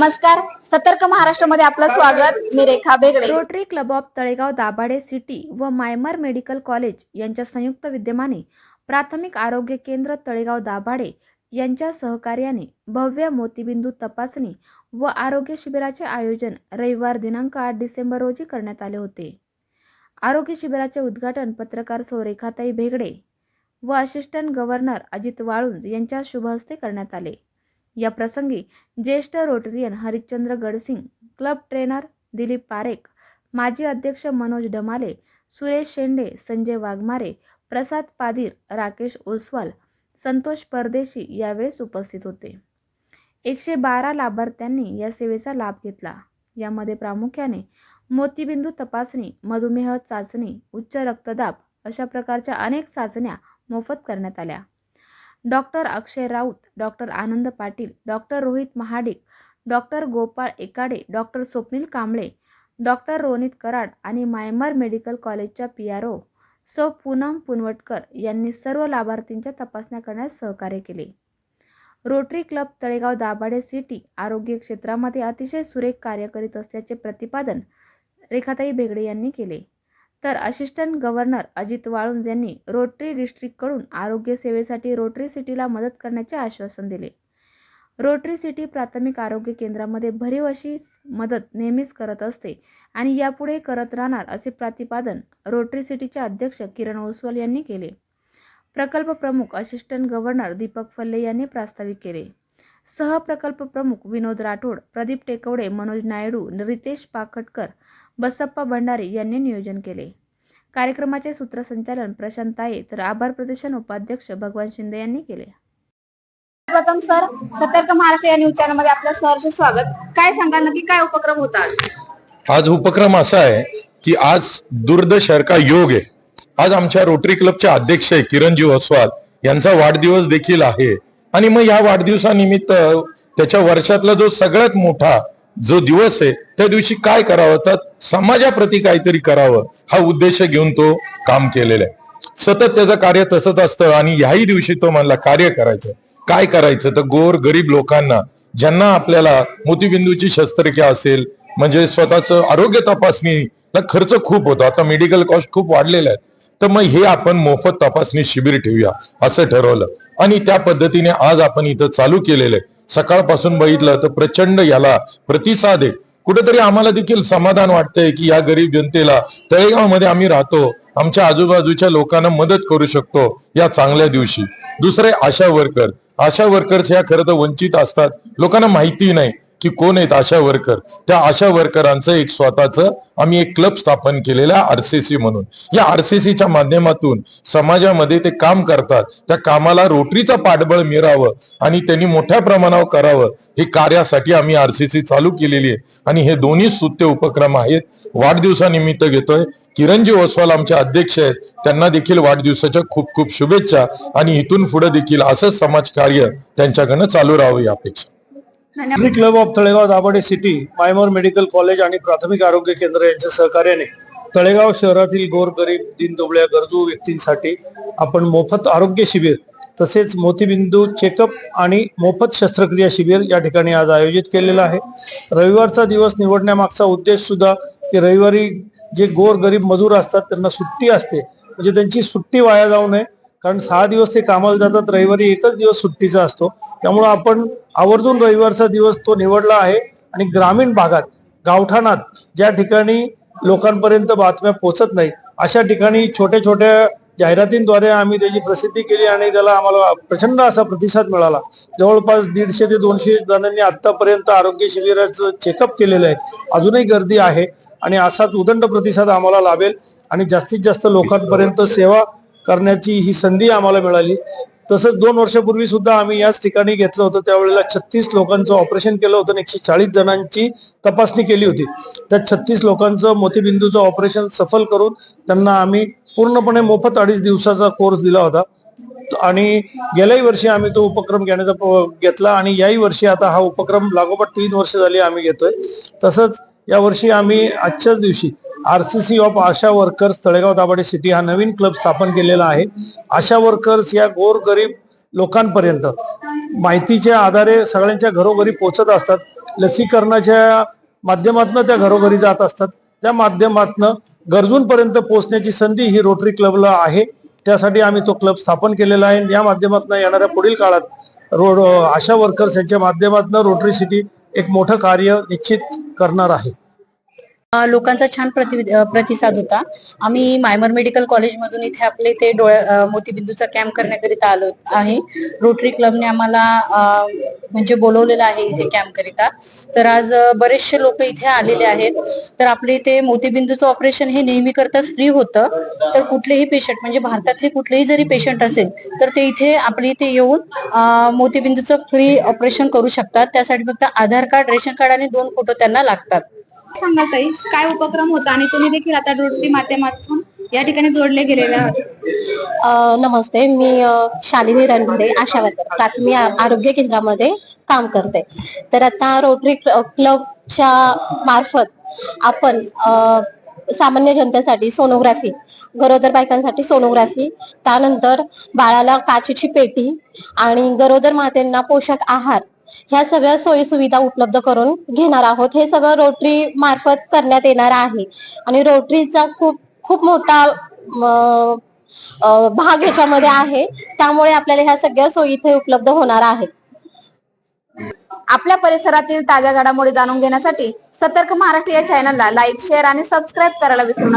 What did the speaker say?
नमस्कार. सतर्क महाराष्ट्रामध्ये आपलं स्वागत. मी Rekha Begade. Rotary Club of Talegaon Dabhade city व मायमर मेडिकल कॉलेज यांच्या संयुक्त विद्यमाने प्राथमिक आरोग्य केंद्र तळेगाव दाभाडे यांच्या सहकार्याने भव्य मोतीबिंदू तपासणी व आरोग्य शिबिराचे आयोजन रविवार दिनांक आठ डिसेंबर रोजी करण्यात आले होते. आरोग्य शिबिराचे उद्घाटन पत्रकार सौ रेखाताई भेगडे व असिस्टंट गव्हर्नर अजित वाळुंज यांच्या शुभहस्ते करण्यात आले. या प्रसंगी ज्येष्ठ Rotarian Harishchandra Gadsing club trainer Dilip Parekh माजी अध्यक्ष मनोज डमाले सुरेश शेंडे संजय वाघमारे प्रसाद पादीर राकेश ओसवाल संतोष परदेशी यावेळेस उपस्थित होते. एकशे बारा लाभार्थ्यांनी या सेवेचा लाभ घेतला. यामध्ये प्रामुख्याने मोतीबिंदू तपासणी मधुमेह चाचणी उच्च रक्तदाब अशा प्रकारच्या अनेक चाचण्या मोफत करण्यात आल्या. Doctor Akshay Raut doctor Anand Patil doctor Rohit Mahadik doctor Gopal Ekade doctor Swapnil Kamble doctor Ronit Karad आणि मायमर मेडिकल कॉलेजच्या पी आर ओ सौ पूनम पुनवटकर यांनी सर्व लाभार्थींच्या तपासण्या करण्यास सहकार्य केले. Rotary Club Talegaon Dabhade city आरोग्य क्षेत्रामध्ये अतिशय सुरेख कार्य करीत असल्याचे प्रतिपादन रेखाताई बेगडे यांनी केले. तर असिस्टंट गव्हर्नर अजित वाळुंज यांनी रोटरी डिस्ट्रिक्टकडून आरोग्य सेवेसाठी रोटरी सिटीला मदत करण्याचे आश्वासन दिले. रोटरी सिटी प्राथमिक आरोग्य केंद्रामध्ये भरीव अशी मदत नेहमीच करत असते आणि यापुढे करत राहणार असे प्रतिपादन रोटरी सिटीचे अध्यक्ष किरण ओसवाल यांनी केले. प्रकल्प प्रमुख असिस्टंट गव्हर्नर दीपक फल्ले यांनी प्रास्ताविक केले. सहप्रकल्प प्रमुख विनोद राठोड प्रदीप टेकवडे मनोज नायडू रितेश पाखटकर बसप्पा भंडारे यांनी नियोजन केले. कार्यक्रमाचे सूत्रसंचालन प्रशांत ताये तर आभार प्रदर्शन उपाध्यक्ष भगवान शिंदे यांनी केले. प्रथम सर सतर्क महाराष्ट्र या न्यूज चॅनलमध्ये आपलं सहर्ष स्वागत. काय सांगाल नक्की? काय उपक्रम होतात आज? उपक्रम असा आहे की आज दुर्दशर का योग आहे. आज आमच्या रोटरी क्लबचे अध्यक्ष आहे किरणजी ओसवाल. यांचा वाढदिवस देखील आहे. आणि मग या वाढदिवसानिमित्त त्याच्या वर्षातला जो सगळ्यात मोठा जो दिवस आहे त्या दिवशी काय करावं? तर समाजाप्रती काहीतरी करावं हा उद्देश घेऊन तो काम केलेला आहे. सतत त्याचं कार्य तसंच असतं आणि याही दिवशी तो म्हणला कार्य करायचं. काय करायचं? तर गोर गरीब लोकांना ज्यांना आपल्याला मोतीबिंदूची शस्त्रक्रिया असेल म्हणजे स्वतःचं आरोग्य तपासणीला खर्च खूप होतो. आता मेडिकल कॉस्ट खूप वाढलेला आहे तर मग हे आपण मोफत तपासणी शिबिर ठेवूया असं ठरवलं. आणि त्या पद्धतीने आज आपण इथं चालू केलेलं आहे. सकाळपासून बघितलं तर प्रचंड याला प्रतिसाद आहे. कुठेतरी आम्हाला देखील समाधान वाटतंय की या गरीब जनतेला तळेगावमध्ये आम्ही राहतो आमच्या आजूबाजूच्या लोकांना मदत करू शकतो या चांगल्या दिवशी. दुसरे आशा वर्कर. आशा वर्कर्स ह्या खरं तर वंचित असतात. लोकांना माहिती नाही. की कोण आहेत आशा वर्कर? त्या आशा वर्करांचं एक स्वतःचं आम्ही एक क्लब स्थापन केलेला आरसीसी म्हणून. या आरसीसीच्या माध्यमातून समाजामध्ये ते काम करतात. त्या कामाला रोटरीचं पाठबळ मिळावं आणि त्यांनी मोठ्या प्रमाणावर करावं हे कार्यासाठी आम्ही आरसीसी चालू केलेली आहे. आणि हे दोन्ही स्तुत्य उपक्रम आहेत. वाढदिवसानिमित्त घेतोय. किरणजी ओसवाल आमचे अध्यक्ष आहेत. त्यांना देखील वाढदिवसाच्या खूप खूप शुभेच्छा. आणि इथून पुढे देखील असंच समाजकार्य त्यांच्याकडनं चालू राहावं या Shri club of Talegaon Dabhade city MIMER medical college आणि प्राथमिक आरोग्य केंद्र यांच्या सहकार्याने तळेगाव शहरातील गोरगरीब दिनदुबळ्या गरजू व्यक्तींसाठी आपण मोफत आरोग्य शिबिर तसेच मोतीबिंदू चेकअप आणि मोफत शस्त्रक्रिया शिबिर या ठिकाणी आज आयोजित केलेलं आहे. रविवारचा दिवस निवडण्यामागचा उद्देश सुद्धा की रविवारी जे गोरगरीब मजूर असतात त्यांना सुट्टी असते. म्हणजे त्यांची सुट्टी वाया जाऊ नये. कारण सहा दिवस ते कामाला जातात रविवारी एकच दिवस सुट्टीचा असतो. त्यामुळं आपण आवर्जून रविवारचा दिवस तो निवडला आहे. आणि ग्रामीण भागात गावठाणात ज्या ठिकाणी लोकांपर्यंत बातम्या पोचत नाही अशा ठिकाणी छोट्या छोट्या जाहिरातींद्वारे आम्ही त्याची प्रसिद्धी केली आणि त्याला आम्हाला प्रचंड असा प्रतिसाद मिळाला. जवळपास दीडशे ते दोनशे जणांनी आतापर्यंत आरोग्य शिबिराचं चेकअप केलेलं आहे. अजूनही गर्दी आहे आणि असाच उदंड प्रतिसाद आम्हाला लाभेल. आणि जास्तीत जास्त लोकांपर्यंत सेवा करण्याची ही संधी आम्हाला मिळाली. तसंच दोन वर्षापूर्वी सुद्धा आम्ही याच ठिकाणी घेतलं होतं. त्यावेळेला छत्तीस लोकांचं ऑपरेशन केलं होतं आणि एकशे चाळीस जणांची तपासणी केली होती. त्या छत्तीस लोकांचं मोतीबिंदूचं ऑपरेशन सफल करून त्यांना आम्ही पूर्णपणे मोफत अडीच दिवसाचा कोर्स दिला होता. आणि गेल्याही वर्षी आम्ही तो उपक्रम घेण्याचा प- घेतला आणि याही वर्षी आता हा उपक्रम लागोपाठ तीन वर्ष झाली आम्ही घेतोय. तसंच या वर्षी आम्ही आजच्याच दिवशी RCC of Asha workers Talegaon Dabhade city हा नवीन क्लब स्थापन केलेला आहे. आशा वर्कर्स या गोरगरीब लोकांपर्यंत माहितीच्या आधारे सगळ्यांच्या घरोघरी पोहोचत असतात. लसीकरणाच्या माध्यमातून त्या घरोघरी जात असतात. त्या माध्यमातून गरजूंपर्यंत पोहोचण्याची संधी ही रोटरी क्लबला आहे. त्यासाठी आम्ही तो क्लब स्थापन केलेला आहे. या माध्यमातून येणाऱ्या पुढील काळात रोड आशा वर्कर्स यांच्या माध्यमातून रोटरी सिटी एक मोठं कार्य निश्चित करणार आहे. लोकांचा छान प्रति प्रतिसाद होता. आम्ही मायमर मेडिकल कॉलेजमधून इथे आपले ते डोळ्या मोतीबिंदूचा कॅम्प करण्याकरिता आलो आहे. रोटरी क्लबने आम्हाला म्हणजे बोलवलेलं आहे इथे कॅम्प करिता. तर आज बरेचसे लोक इथे आलेले आहेत. तर आपले इथे मोतीबिंदूचं ऑपरेशन हे नेहमी करताच फ्री होतं. तर कुठलेही पेशंट म्हणजे भारतातले कुठलेही जरी पेशंट असेल तर ते इथे आपल्या इथे येऊन मोतीबिंदूचं फ्री ऑपरेशन करू शकतात. त्यासाठी फक्त आधार कार्ड रेशन कार्ड आणि दोन फोटो त्यांना लागतात. सांगाल ताई? काय उपक्रम होता आणि तुम्ही देखील आता रोटरी माध्यमातून या ठिकाणी जोडले गेलेले आहात? नमस्ते. मी शालिनी रणभरे आशा वर्कर प्राथमिक आरोग्य केंद्रामध्ये काम करते. तर आता रोटरी क्लबच्या मार्फत आपण सामान्य जनतेसाठी सोनोग्राफी गरोदर बायकांसाठी सोनोग्राफी त्यानंतर बाळाला काचेची पेटी आणि गरोदर मातेंना पोषक आहार ह्या सगळ्या सोयी सुविधा उपलब्ध करून घेणार आहोत. हे सगळं रोटरी मार्फत करण्यात येणार आहे. आणि रोटरीचा खूप खूप मोठा भाग ह्याच्यामध्ये आहे. त्यामुळे आपल्याला ह्या सगळ्या सोयी इथे उपलब्ध होणार आहेत. आपल्या परिसरातील ताज्या घडामोडी जाणून घेण्यासाठी सतर्क महाराष्ट्र या चॅनलला लाईक शेअर आणि सबस्क्राईब करायला विसरू नका.